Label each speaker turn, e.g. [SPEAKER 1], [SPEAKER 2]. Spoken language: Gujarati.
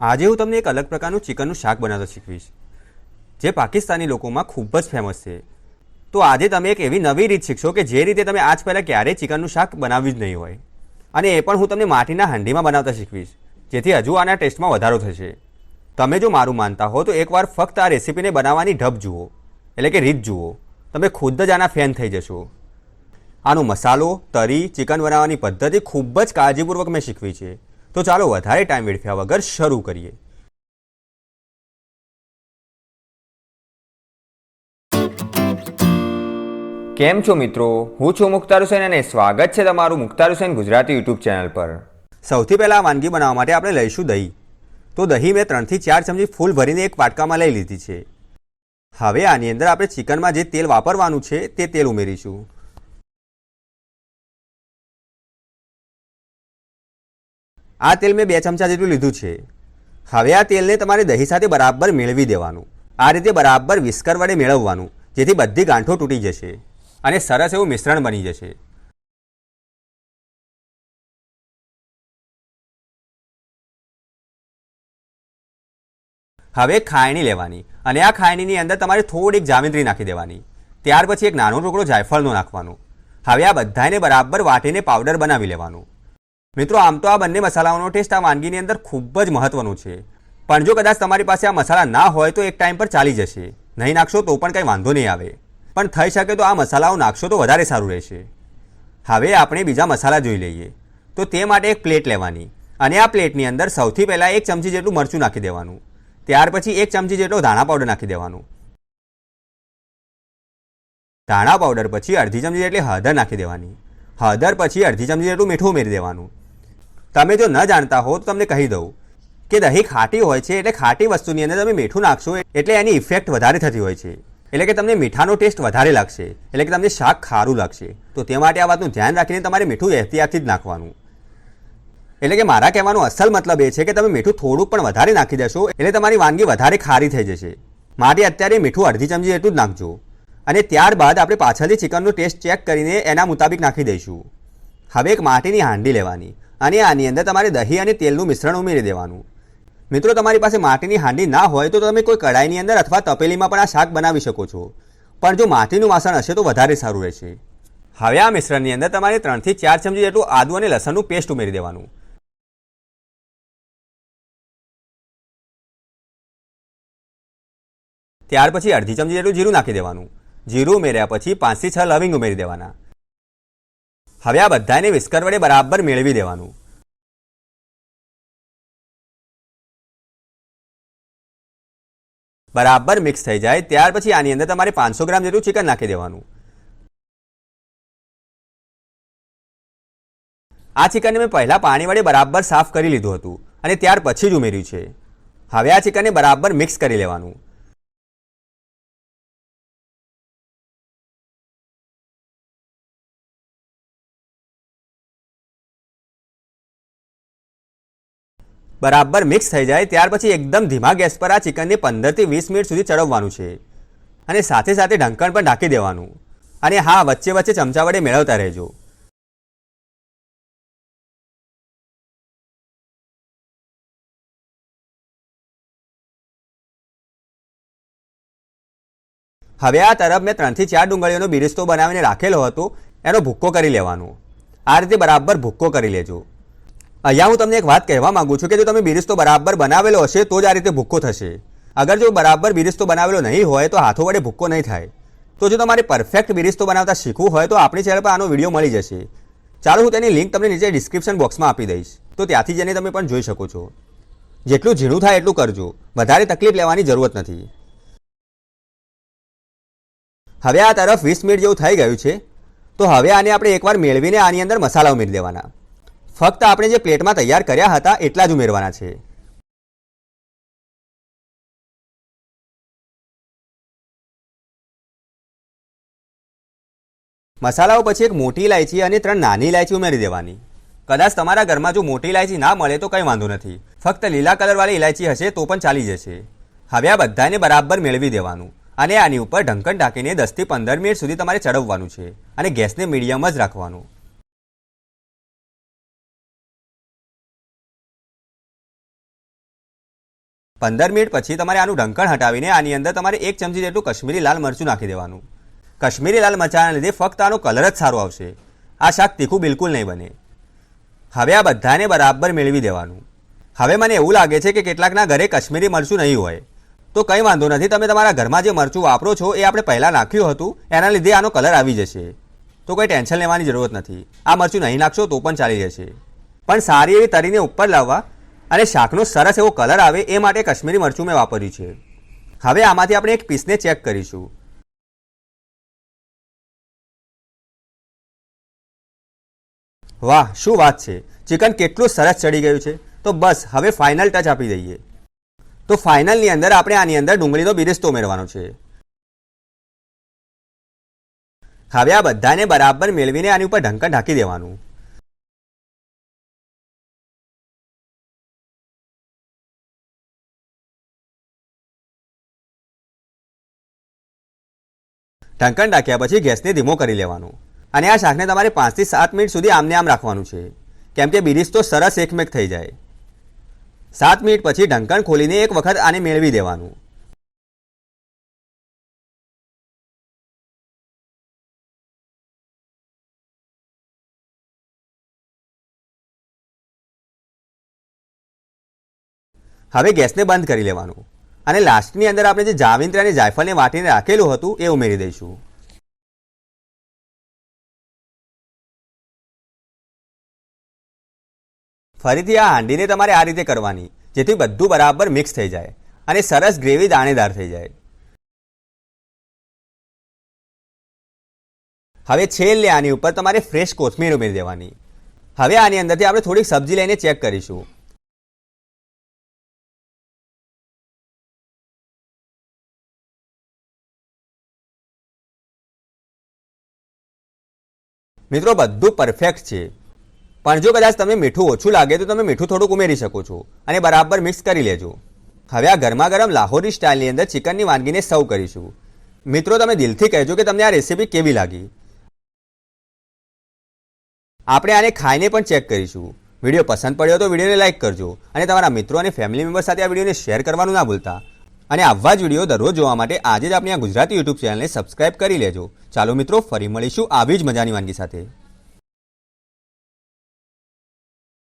[SPEAKER 1] આજે હું તમને એક અલગ પ્રકારનું ચિકનનું શાક બનાવતા શીખવીશ, જે પાકિસ્તાની લોકોમાં ખૂબ જ ફેમસ છે. તો આજે તમે એક એવી નવી રીત શીખશો કે જે રીતે તમે આજ પહેલાં ક્યારેય ચિકનનું શાક બનાવ્યું જ નહીં હોય. અને એ પણ હું તમને માટીના હાંડીમાં બનાવતા શીખવીશ, જેથી હજુ આના ટેસ્ટમાં વધારો થશે. તમે જો મારું માનતા હો, તો એકવાર ફક્ત આ રેસીપીને બનાવવાની ઢબ જુઓ. એટલે કે રીત જુઓ. તમે ખુદ જ આના ફેન થઈ જશો. આનો મસાલો, તરી, ચિકન બનાવવાની પદ્ધતિ ખૂબ જ કાળજીપૂર્વક મેં શીખવી છે. તો ચાલો વધારે ટાઈમ વેડફ્યા વગર શરૂ કરીએ. કેમ છો મિત્રો? હું છું મુખ્તાર હુસેન અને સ્વાગત છે તમારું મુખ્તાર હુસેન ગુજરાતી યુટ્યુબ ચેનલ પર. સૌથી પહેલાં વાનગી બનાવવા માટે આપણે લઈશું દહીં. તો દહીં મેં ત્રણથી ચાર ચમચી ફૂલ ભરીને એક વાટકામાં લઈ લીધી છે. હવે આની અંદર આપણે ચિકનમાં જે તેલ વાપરવાનું છે તે તેલ ઉમેરીશું. આ તેલ મેં બે ચમચા જેટલું લીધું છે. હવે આ તેલને તમારે દહીં સાથે બરાબર મેળવી દેવાનું. આ રીતે બરાબર વિસ્કર વડે મેળવવાનું, જેથી બધી ગાંઠો તૂટી જશે અને સરસ એવું મિશ્રણ બની જશે. હવે ખાયણી લેવાની અને આ ખાયણીની અંદર તમારે થોડીક જામેત્રી નાખી દેવાની. ત્યાર પછી એક નાનો ટુકડો જાયફળનો નાખવાનો. હવે આ બધાને બરાબર વાટીને પાવડર બનાવી લેવાનું. મિત્રો, આમ તો આ બંને મસાલાઓનો ટેસ્ટ આ વાનગીની અંદર ખૂબ જ મહત્વનો છે. પણ જો કદાચ તમારી પાસે આ મસાલા ના હોય, તો એક ટાઈમ પર ચાલી જશે. નહીં નાખશો તો પણ કંઈ વાંધો નહીં આવે. પણ થઈ શકે તો આ મસાલાઓ નાખશો તો વધારે સારું રહેશે. હવે આપણે બીજા મસાલા જોઈ લઈએ. તો તે માટે એક પ્લેટ લેવાની. અને આ પ્લેટની અંદર સૌથી પહેલાં એક ચમચી જેટલું મરચું નાખી દેવાનું. ત્યાર પછી એક ચમચી જેટલો ધાણા પાવડર નાખી દેવાનું. ધાણા પાવડર પછી અડધી ચમચી જેટલી હળદર નાખી દેવાની. હળદર પછી અડધી ચમચી જેટલું મીઠું ઉમેરી દેવાનું. તમે જો ન જાણતા હો તો તમને કહી દઉં કે દહીં ખાટી હોય છે એટલે ખાટી વસ્તુની અંદર તમે મીઠું નાખશો એટલે એની ઇફેક્ટ વધારે થતી હોય છે. એટલે કે તમને મીઠાનો ટેસ્ટ વધારે લાગશે. એટલે કે તમને શાક ખારું લાગશે. તો તે માટે આ વાતનું ધ્યાન રાખીને તમારે મીઠું એહતિયાતથી જ નાખવાનું. એટલે કે મારા કહેવાનો અસલ મતલબ એ છે કે તમે મીઠું થોડુંક પણ વધારે નાખી દેશો એટલે તમારી વાનગી વધારે ખારી થઈ જશે. માટે અત્યારે મીઠું અડધી ચમચી એટલું જ નાખજો. અને ત્યારબાદ આપણે પાછળથી ચિકનનો ટેસ્ટ ચેક કરીને એના મુતાબિક નાખી દઈશું. હવે એક માટીની હાંડી લેવાની. અને આની અંદર તમારે દહીં અને તેલનું મિશ્રણ ઉમેરી દેવાનું. મિત્રો, તમારી પાસે માટીની હાંડી ના હોય તો તમે કોઈ કડાઈની અંદર અથવા તપેલીમાં પણ આ શાક બનાવી શકો છો. પણ જો માટીનું વાસણ હશે તો વધારે સારું રહેશે. હવે આ મિશ્રણની અંદર તમારે ત્રણથી ચાર ચમચી જેટલું આદુ અને લસણનું પેસ્ટ ઉમેરી દેવાનું. ત્યાર પછી અડધી ચમચી જેટલું જીરું નાખી દેવાનું. જીરું ઉમેર્યા પછી પાંચથી છ લવિંગ ઉમેરી દેવાના. હવે આ બધાને વિસ્કર વડે બરાબર મેળવી દેવાનું. બરાબર મિક્સ થઈ જાય, ત્યાર પછી આની અંદર તમારે પાંચસો ગ્રામ જેટલું ચિકન નાખી દેવાનું. આ ચિકનને મેં પહેલાં પાણી વડે બરાબર સાફ કરી લીધું હતું અને ત્યાર પછી જ ઉમેર્યું છે. હવે આ ચિકનને બરાબર મિક્સ કરી લેવાનું. બરાબર મિક્સ થઈ જાય, ત્યાર પછી એકદમ ધીમા ગેસ પર આ ચિકનને પંદરથી વીસ મિનિટ સુધી ચડવવાનું છે. અને સાથે સાથે ઢંકણ પણ ઢાંકી દેવાનું. અને હા, વચ્ચે વચ્ચે ચમચા વડે મેળવતા રહેજો. હવે આ તરફ મેં ત્રણથી ચાર ડુંગળીઓનો બિરિસ્તો બનાવીને રાખેલો હતો, એનો ભૂક્કો કરી લેવાનો. આ રીતે બરાબર ભૂક્કો કરી લેજો. અહીંયા હું તમને એક વાત કહેવા માંગુ છું કે જો તમે બિરિસ્તો બરાબર બનાવેલો હશે, તો જ આ રીતે ભૂક્કો થશે. અગર જો બરાબર બિરિસ્તો બનાવેલો નહીં હોય, તો હાથો વડે ભૂક્કો નહીં થાય. તો જો તમારે પરફેક્ટ બિરિસ્તો બનાવતા શીખવું હોય, તો આપણી ચેનલ પર આનો વીડિયો મળી જશે. ચાલો હું તેની લિંક તમને નીચે ડિસ્ક્રિપ્શન બોક્સમાં આપી દઈશ. તો ત્યાંથી જઈને તમે પણ જોઈ શકો છો. જેટલું ઝીણું થાય એટલું કરજો. વધારે તકલીફ લેવાની જરૂરત નથી. હવે આ તરફ વીસ મિનિટ જેવું થઈ ગયું છે. તો હવે આને આપણે એકવાર મેળવીને આની અંદર મસાલા ઉમેરી દેવાના. ફક્ત આપણે જે પ્લેટમાં તૈયાર કર્યા હતા એટલા જ ઉમેરવાના છે. મસાલાઓ પછી એક મોટી ઇલાયચી અને ત્રણ નાની ઇલાયચી ઉમેરી દેવાની. કદાચ તમારા ઘરમાં જો મોટી ઇલાયચી ના મળે તો કંઈ વાંધો નથી. ફક્ત લીલા કલરવાળી ઇલાયચી હશે તો પણ ચાલી જશે. હવે આ બધાને બરાબર મેળવી દેવાનું અને આની ઉપર ઢંકણ ઢાંકીને દસથી પંદર મિનિટ સુધી તમારે ચડવવાનું છે અને ગેસને મીડિયમ જ રાખવાનું. પંદર મિનિટ પછી તમારે આનું ઢંકણ હટાવીને આની અંદર તમારે એક ચમચી જેટલું કશ્મીરી લાલ મરચું નાખી દેવાનું. કશ્મીરી લાલ મરચાના લીધે ફક્ત આનો કલર જ સારો આવશે. આ શાક તીખું બિલકુલ નહીં બને. હવે આ બધાને બરાબર મેળવી દેવાનું. હવે મને એવું લાગે છે કે કેટલાકના ઘરે કશ્મીરી મરચું નહીં હોય. તો કંઈ વાંધો નથી, તમે તમારા ઘરમાં જે મરચું વાપરો છો એ આપણે પહેલાં નાખ્યું હતું, એના લીધે આનો કલર આવી જશે. તો કોઈ ટેન્શન લેવાની જરૂરત નથી. આ મરચું નહીં નાખશો તો પણ ચાલી જશે. પણ સારી એવી તરીને ઉપર લાવવા અને શાકનો સરસ એવો કલર આવે એ માટે કશ્મીરી મરચું મેં વાપર્યું છે. હવે આમાંથી આપણે એક પીસને ચેક કરીશું. વાહ, શું વાત છે? ચિકન કેટલું સરસ ચડી ગયું છે. તો બસ, હવે ફાઇનલ ટચ આપી દઈએ. તો ફાઇનલની અંદર આપણે આની અંદર ડુંગળીનો બિરિસ્તો ઉમેરવાનો છે. હવે આ બધાને બરાબર મેળવીને આની ઉપર ઢંકણ ઢાંકી દેવાનું. ઢંકણ ઢાંક્યા પછી ગેસને ધીમો કરી લેવાનું. અને આ શાકને તમારે પાંચથી સાત મિનિટ સુધી આમને આમ રાખવાનું છે. કેમ કે તો સરસ એકમેક થઈ જાય. સાત મિનિટ પછી ઢંકણ ખોલીને એક વખત આને મેળવી દેવાનું. હવે ગેસને બંધ કરી લેવાનું. અને લાસ્ટની અંદર આપણે જે જાવિંત્રી અને જાયફળને વાટીને રાખેલું હતું એ ઉમેરી દઈશું. ફરીથી આ હાંડીને તમારે આ રીતે કરવાની, જેથી બધું બરાબર મિક્સ થઈ જાય અને સરસ ગ્રેવી દાણેદાર થઈ જાય. હવે છેલ્લે આની ઉપર તમારે ફ્રેશ કોથમીર ઉમેરી દેવાની. હવે આની અંદરથી આપણે થોડીક સબ્જી લઈને ચેક કરીશું. મિત્રો, બધું પરફેક્ટ છે. પણ જો કદાચ તમને મીઠું ઓછું લાગે, તો તમે મીઠું થોડુંક ઉમેરી શકો છો અને બરાબર મિક્સ કરી લેજો. હવે આ ગરમા ગરમ લાહોરી સ્ટાઇલની અંદર ચિકનની વાનગીને સર્વ કરીશું. મિત્રો, તમે દિલથી કહેજો કે તમને આ રેસીપી કેવી લાગી. આપણે આને ખાઈને પણ ચેક કરીશું. વીડિયો પસંદ પડ્યો તો વિડીયોને લાઇક કરજો અને તમારા મિત્રો અને ફેમિલી મેમ્બર સાથે આ વિડીયોને શેર કરવાનું ના ભૂલતા. અને આવા જ વીડિયો દરરોજ જોવા માટે આજે જ આપણી આ ગુજરાતી યુટ્યુબ ચેનલને સબસ્ક્રાઇબ કરી લેજો. ચાલો મિત્રો, ફરી મળીશું આવી જ મજાની વાનગી સાથે.